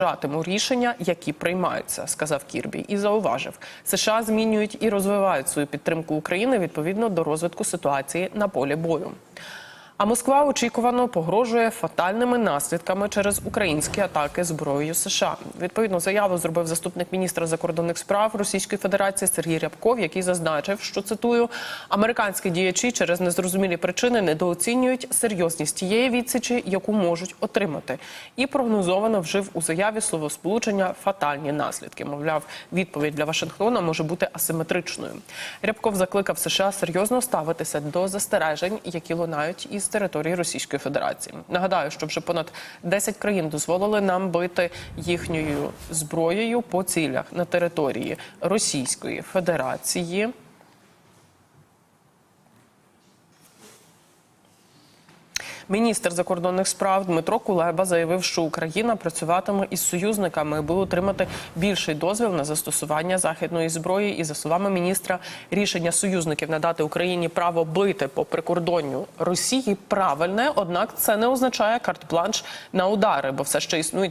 Ратиму рішення, які приймаються, сказав Кірбі, і зауважив, США змінюють і розвивають свою підтримку України відповідно до розвитку ситуації на полі бою. А Москва очікувано погрожує фатальними наслідками через українські атаки зброєю США. Відповідну заяву зробив заступник міністра закордонних справ Російської Федерації Сергій Рябков, який зазначив, що цитую американські діячі через незрозумілі причини недооцінюють серйозність тієї відсічі, яку можуть отримати, і прогнозовано вжив у заяві словосполучення фатальні наслідки. Мовляв, відповідь для Вашингтона може бути асиметричною. Рябков закликав США серйозно ставитися до застережень, які лунають із території Російської Федерації. Нагадаю, що вже понад 10 країн дозволили нам бити їхньою зброєю по цілях на території Російської Федерації. Міністр закордонних справ Дмитро Кулеба заявив, що Україна працюватиме із союзниками, аби отримати більший дозвіл на застосування західної зброї. І за словами міністра, рішення союзників надати Україні право бити по прикордонню Росії правильне однак це не означає карт-планш на удари, бо все ще існують